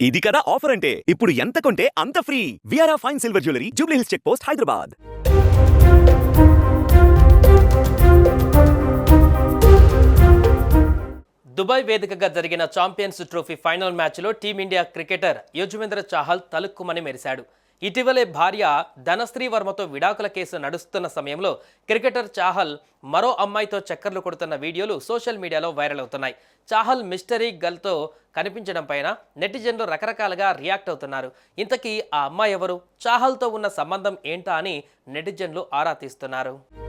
ఇది కదా ఆఫర్ అంటే? ఇప్పుడు ఎంత కొంటే అంత free. విఆర్ఆ fine silver jewellery Jubilee Hills check post Hyderabad. Dubai వేదికగా జరిగిన ఛాంపియన్స్ ట్రోఫీ ఫైనల్ మ్యాచ్లో team India cricketer Yuzvendra Chahal తలుక్కుమని మెరిశాడు. ఇటీవలే భార్య ధనశ్రీ వర్మతో విడాకుల కేసు నడుస్తున్న సమయంలో క్రికెటర్ చాహల్ మరో అమ్మాయితో చక్కర్లు కొడుతున్న వీడియోలు సోషల్ మీడియాలో వైరల్ అవుతున్నాయి. చాహల్ మిస్టరీ గర్ల్తో కనిపించడం పైన నెటిజన్లు రకరకాలుగా రియాక్ట్ అవుతున్నారు. ఇంతకీ ఆ అమ్మాయి ఎవరు? చాహల్తో ఉన్న సంబంధం ఏంటా అని నెటిజన్లు ఆరా తీస్తున్నారు.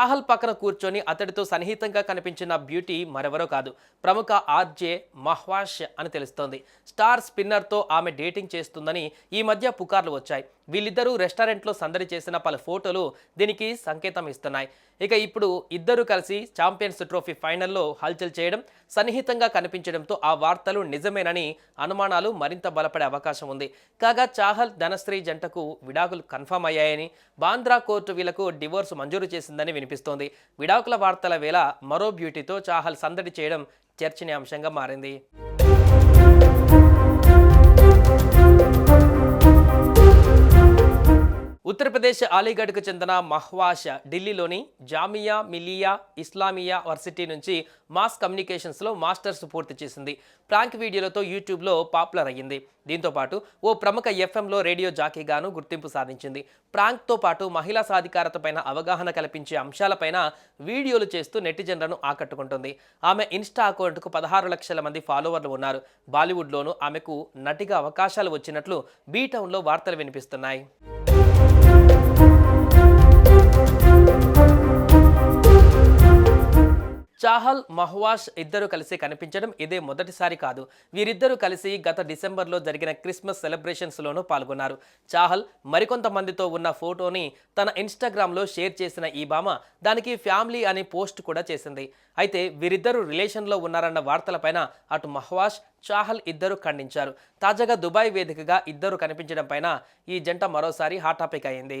చాహల్ పక్కన కూర్చొని అతడితో సన్నిహితంగా కనిపించిన బ్యూటీ మరెవరో కాదు. ప్రముఖ ఆర్జే మహ్వాష్ అని తెలుస్తోంది. స్టార్ స్పిన్నర్తో ఆమె డేటింగ్ చేస్తుందని ఈ మధ్య పుకార్లు వచ్చాయి. వీళ్ళిద్దరూ రెస్టారెంట్లో సందడి చేసిన పలు ఫోటోలు దీనికి సంకేతం ఇస్తున్నాయి. ఇక ఇప్పుడు ఇద్దరు కలిసి ఛాంపియన్స్ ట్రోఫీ ఫైనల్లో హల్చల్ చేయడం సన్నిహితంగా కనిపించడంతో ఆ వార్తలు నిజమేనని అనుమానాలు మరింత బలపడే అవకాశం ఉంది. కాగా చాహల్ ధనశ్రీ జంటకు విడాకులు కన్ఫర్మ్ అయ్యాయని బాంద్రా కోర్టు వీళ్ళకు డివోర్స్ మంజూరు చేసిందని వినిపిస్తోంది. విడాకుల వార్తల వేళ మరో బ్యూటీతో చాహల్ సందడి చేయడం చర్చనీయాంశంగా మారింది. ఆంధ్రప్రదేశ్ అలీగఢ్కు చెందిన మహ్వాష ఢిల్లీలోని జామియా మిలియా ఇస్లామియా వర్సిటీ నుంచి మాస్ కమ్యూనికేషన్స్లో మాస్టర్స్ పూర్తి చేసింది. ప్రాంక్ వీడియోలతో యూట్యూబ్లో పాపులర్ అయ్యింది. దీంతో పాటు ఓ ప్రముఖ ఎఫ్ఎంలో రేడియో జాకీగాను గుర్తింపు సాధించింది. ప్రాంక్తో పాటు మహిళా సాధికారతపైన అవగాహన కల్పించే అంశాలపైన వీడియోలు చేస్తూ నెటిజన్లను ఆకట్టుకుంటుంది. ఆమె ఇన్స్టా అకౌంట్కు పదహారు లక్షల మంది ఫాలోవర్లు ఉన్నారు. బాలీవుడ్లోనూ ఆమెకు నటిగా అవకాశాలు వచ్చినట్లు బీటౌన్లో వార్తలు వినిపిస్తున్నాయి. చాహల్ మహ్వాష్ ఇద్దరు కలిసి కనిపించడం ఇదే మొదటిసారి కాదు. వీరిద్దరూ కలిసి గత డిసెంబర్లో జరిగిన క్రిస్మస్ సెలబ్రేషన్స్లోనూ పాల్గొన్నారు. చాహల్ మరికొంతమందితో ఉన్న ఫోటోని తన ఇన్స్టాగ్రామ్లో షేర్ చేసిన ఈ భామ దానికి ఫ్యామిలీ అనే పోస్ట్ కూడా చేసింది. అయితే వీరిద్దరూ రిలేషన్లో ఉన్నారన్న వార్తలపైన అటు మహ్వాష్ చాహల్ ఇద్దరు ఖండించారు. తాజాగా దుబాయ్ వేదికగా ఇద్దరు కనిపించడం పైన ఈ జంట మరోసారి హాట్ టాపిక్ అయింది.